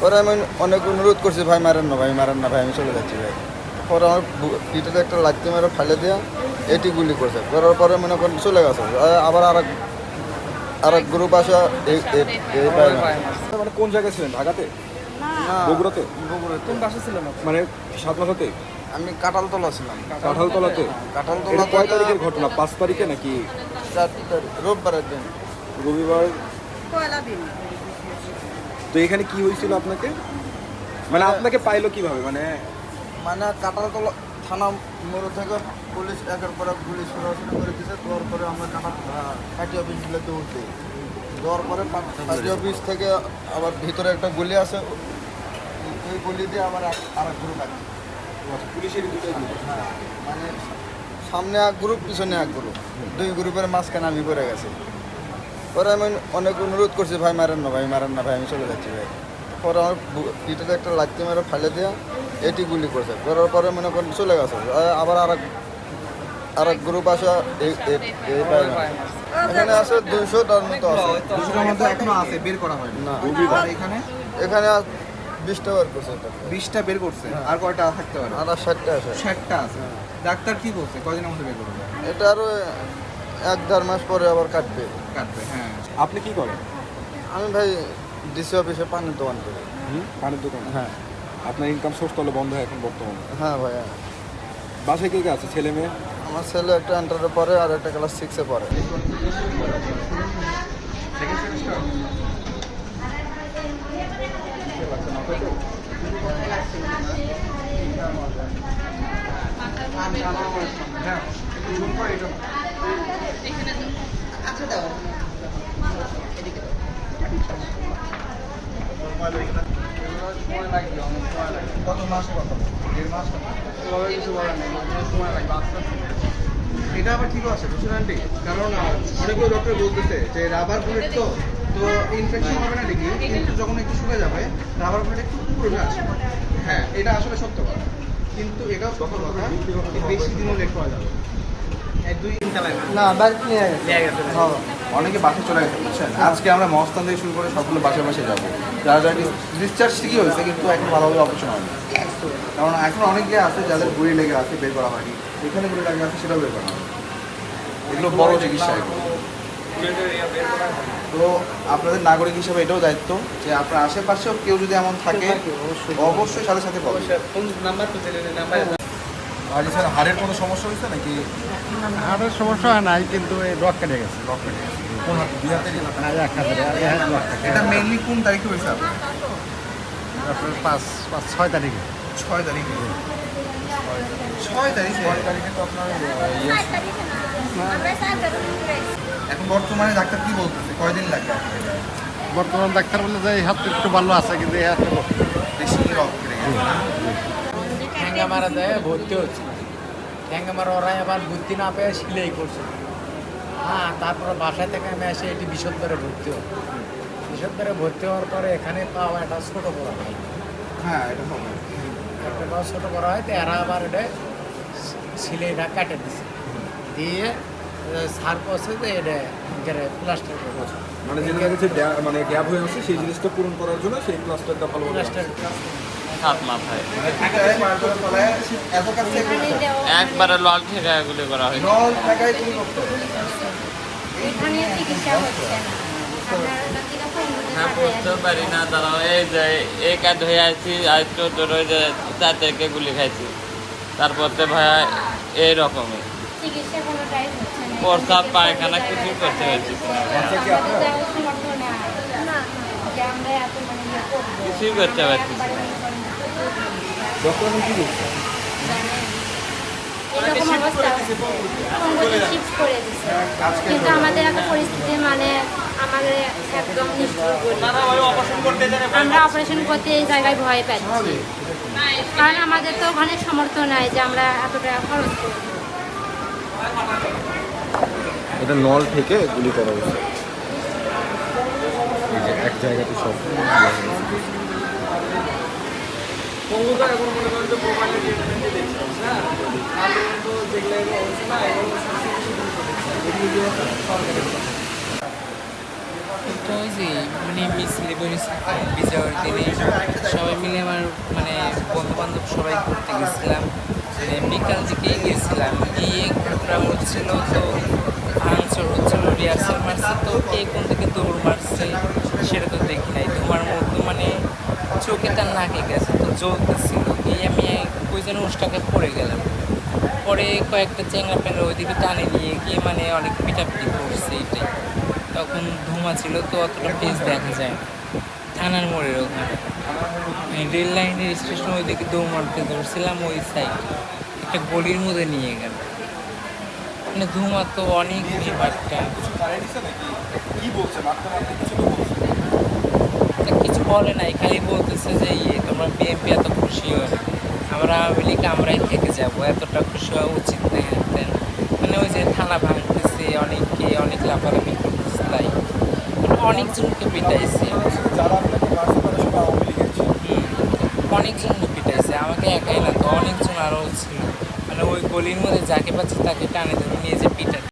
পরে আমি অনেক অনুরোধ করছি ভাই মারেন না ভাই মারেন না ভাই আমি চলে যাচ্ছি ভাই। পরে আমার পিঠেতে একটা লাত্তি মেরে ফালে দেওয়া এটি গুলি করছে। করার পরে মনে করেন চলে গেছে। আবার আর আর এক গ্রুপ আসে। মানে কোন জায়গায় ছিলেন ঢাকাতে? না, বগুড়াতে? বগুড়াতে। কোন বাসা ছিলেন আপনি? মানে সাতমাথাতে আমি কাঁঠালতলা ছিলাম। কাঁঠালতলাতে? কাঁঠালতলা এটা কয় তারিখের ঘটনা? পাঁচ তারিখে নাকি? চার তারিখ রোববারের দিন রবিবার? তো এখানে কি হয়েছিল আপনাকে? মানে আপনাকে পাইলো কীভাবে? মানে মানে কাঁঠালতলা থানা মোড় থেকে পুলিশ একের পর পুলিশ সরাসরি করে দিছে দেওয়ার পরে আমরা কাঁঠাল পার্টি অফিসগুলো দৌড়তে দেওয়ার পরে পার্টি অফিস থেকে আবার ভিতরে একটা গলি আছে ওই গলি দিয়ে এক- আর এক। গ্রুপ আছে পুলিশের group। হ্যাঁ, মানে সামনে এক গ্রুপ পিছনে এক গ্রুপ। দুই গ্রুপের মাঝখানে আমি পড়ে গেছি। পরে আমি অনেক অনুরোধ করছি ভাই মারেন না ভাই মারেন না ভাই আমি চলে যাচ্ছি ভাই। পরে আমার বু- একটা লাত্তি মেরে ফালে দিয়ে এটি গুলি করছে। করার পরে মনে করেন চলে গেছে। আবার আর এক আর এক গ্রুপ আসে। এখানে আছে দুইশোটার মতো আছে। দুশোটার মধ্যে এখনও আছে বের করা হয়নি। না। এখানে? এখানে বিশটা বার করছে বিশটা বের করছে। আর কয়টা থাকতে পারে? আর ষাটটা আছে। ষাটটা আছে। ডাক্তার কি করছে? কয়দিনের মধ্যে বের করবে? এটা আরও এক দেড় মাস পরে আবার কাটবে। কাটবে হ্যাঁ। আপনি কি করেন? আমি ভাই ডিসি অফিসে পানির দোকান করি। হুম? পানের দোকান? হ্যাঁ। আপনার ইনকাম সোর্স তাহলে বন্ধ হয় এখন বর্তমানে? হ্যাঁ ভাইয়া বাসায় কে কে আছে? ছেলে মেয়ে? আমার ছেলে একটা এন্টারে পড়ে আর একটা ক্লাস সিক্সে পড়ে। এটা আবার ঠিক আছে, বুঝছেন আন্টি? কারণ অনেকগুলো ডক্টর বলতেছে যে রাবার বুলেট তো তো ইনফেকশন হবে না ঠিকই, কিন্তু যখন একটু শুকে যাবে রাবার বুলেট একটু পুরোটা আসবে। হ্যাঁ এটা আসলে সত্য কথা। কিন্তু এটাও সত্য কথা বেশি দিনও লেট করা যাবে না? না নিয়ে নিয়ে গেছে অনেকে বাসে চলে গেছে বুঝছেন? আজকে আমরা মহস্থান থেকে শুরু করে সবগুলো বাসে বাসে যাব। যারা যারা ডিসচার্জ ঠিকই হয়েছে কিন্তু এখন ভালোভাবে অপারেশন হয়নি। কারণ এখন অনেকে আছে যাদের গুড়ি লেগে আছে বের করা হয়নি। এখানে গুড়ি লেগে আছে সেটাও বের করা হয়নি। এগুলো বড় চিকিৎসা এগুলো। তো আপনাদের নাগরিক হিসেবে এটাও দায়িত্ব যে আপনার আশেপাশেও কেউ যদি এমন থাকে অবশ্যই সাথে সাথে বলবেন আর স্যার হাড়ের কোনো সমস্যা হয়েছে নাকি? হাড়ের সমস্যা হয় নাই কিন্তু এই রক কেটে গেছে। রক কেটে গেছে। কোন হাত দুই হাতে হ্যাঁ, এক এটা মেইনলি কোন তারিখে হয়েছে আপনার? আপনার পাঁচ পাঁচ ছয় তারিখে। ছয় তারিখে? ছয় তারিখে? ছয় তারিখে তো আপনার এখন বর্তমানে ডাক্তার কি বলতেছে? কয়দিন লাগবে বর্তমান ডাক্তার বলে যে এই হাতটা একটু ভালো আছে কিন্তু এই হাতটা বেশি রক কেটে গেছে ঠ্যাঙ্গা মারা দেয় ভর্তি হচ্ছে। ঠ্যাঙ্গা মারা ওরাই আবার ভর্তি না পেয়ে সিলাই করছে। হ্যাঁ তারপরে বাসায় থেকে আমি এসে এটি বিশদবারে ভর্তি হই বিশদবারে ভর্তি হওয়ার পরে এখানে পাওয়া একটা ছোটো বড় হয়। হ্যাঁ এটা একটা পাওয়া ছোটো বড় হয় তো এরা আবার এটা সিলাইটা কাটে দিছে। দিয়ে সার করছে যে এটা প্লাস্টার করছে মানে যেটা মানে গ্যাপ হয়ে আছে সেই জিনিসটা পূরণ করার জন্য সেই প্লাস্টারটা ভালো প্লাস্টার সাত মাথায় কাছে একবারে লল থেকে এগুলি করা হয় হ্যাঁ পারি না তারা এই যে এই কাজ হয়ে আছি আজ তো তোর ওই যে চার তারিখে গুলি খাইছি। তারপর তো ভাইয়া হচ্ছে না। প্রস্তাব পায়খানা কিছুই করতে পারছি না। আমাদের দেওয়ার সমর্থ না না যে আমরা এত মানে ইয়ে করব কিছুই করতে পারছি ডক্টর কি কিন্তু আমাদের একটা পরিস্থিতি মানে আমাদের একদম অপারেশন করতে এই জায়গায় ভয় পাচ্ছি কারণ আমাদের তো ওখানে সামর্থ্য নাই যে আমরা এত খরচ নল থেকে গুলি করা হয়েছে। জায়গাতে সব তো ওই যে মানে মিছিলে বিজয়ের দিনে সবাই মিলে আমার মানে বন্ধু বান্ধব সবাই ঘুরতে গেছিলাম। মানে বিকাল দিকেই গেছিলাম। গিয়ে প্রোগ্রাম হচ্ছিল তো রিহার্সাল মারছে, তো কে কোন থেকে দৌড় মারছে সেটা দেখি নাই। তোমার মধ্যে মানে চোখে তার নাকে গেছে, তো জ্বলতেছিল। গিয়ে আমি ওই যেন উষ্টাকে পড়ে গেলাম। পরে কয়েকটা চেঙ্গা পেঙ্গা ওইদিকে টানে নিয়ে গিয়ে মানে অনেক পিটাপিটি করছে এটাই। তখন ধোঁয়া ছিল, তো অতটা ফেস দেখা যায় না। থানার মোড়ের ওখানে। রেল লাইনের স্টেশন ওইদিকে দৌড় মারতে ধরছিলাম ওই সাইড একটা গলির মধ্যে নিয়ে গেল মানে ধোঁয়া তো অনেক কিছু বলে নাই, খালি বলতেছে যে ইয়ে তোমরা বিএনপি এত খুশি হয় আমরা আওয়ামী লীগ, আমরাই থেকে যাব, এতটা খুশি হওয়া উচিত না মানে ওই যে থানা ভাঙতেছে, অনেককে অনেক লাফালাফি করতেছে, তাই। মানে অনেকজনকে পিটাইছে। অনেকজনকে পিটাইছে, আমাকে একাই না তো অনেকজন আরও ছিল। গলির মধ্যে যাকে পাচ্ছে তাকে টানে নিয়ে যে পিটাই